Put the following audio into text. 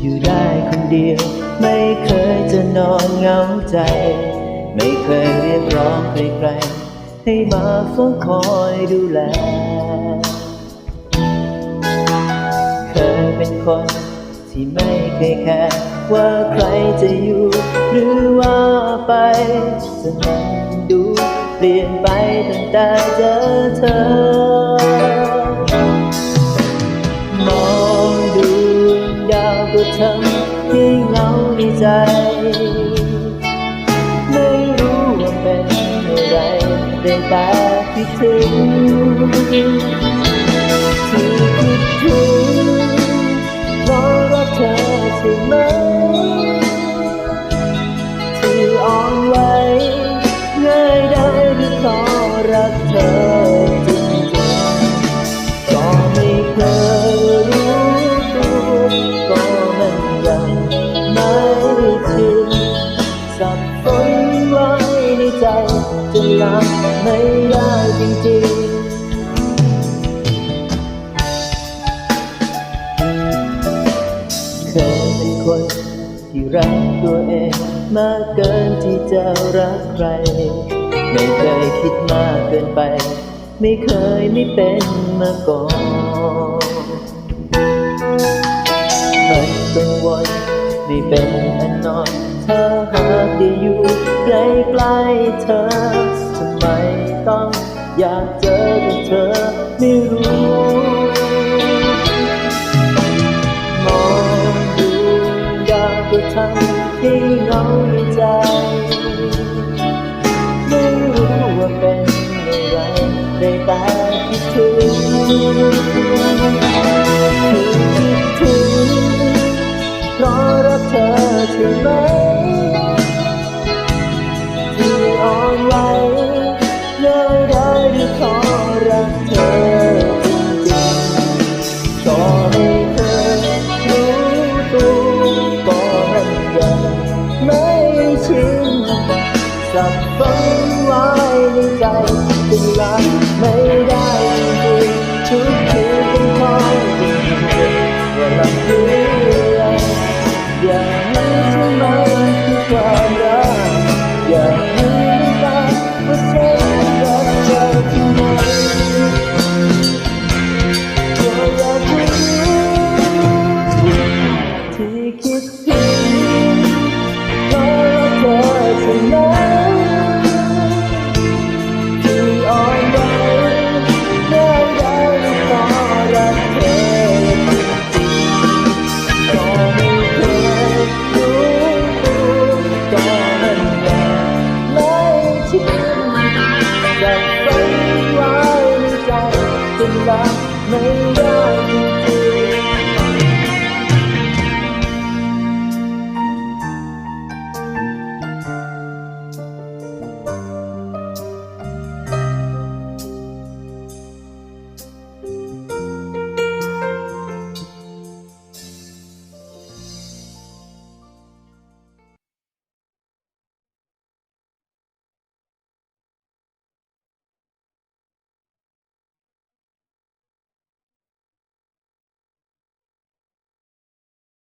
อยู่ได้คนเดียว ไม่เคยจะนอนเหงาใจ ไม่เคยเรียกร้องใครๆให้มาเฝ้าคอยดูแล เคยเป็นคนที่ไม่เคยแคร์ว่าใครจะอยู่ หรือว่าไปจะมันดู เปลี่ยนไปตั้งแต่เจอเธอ ก็ทำให้เหงาในใจ ไม่รู้ว่าเป็นอะไรได้แต่คิดถึงที่คิดถึงเพราะรักเธอใช่ไหมที่อ่อนไหวง่ายได้หรือขอรักเธอ รับไม่ได้จริงๆเคยเป็นคนที่รักตัวเองมากเกินที่จะรักใคร ไม่เคยคิดมากเกินไป ไม่เคยไม่เป็นมาก่อนมันกังวลไม่เป็นอันนอนถ้าหากได้อยู่ใกล้ๆเธอ ทำไมต้องอยากเจอกับเธอไม่รู้มองดูดาวก็ทำให้เหงาในใจ ไม่รู้ว่าเป็นอะไรได้แต่คิดถึง สับฝันไว้ในใจจึงรับไม่ได้ รัไม่ได้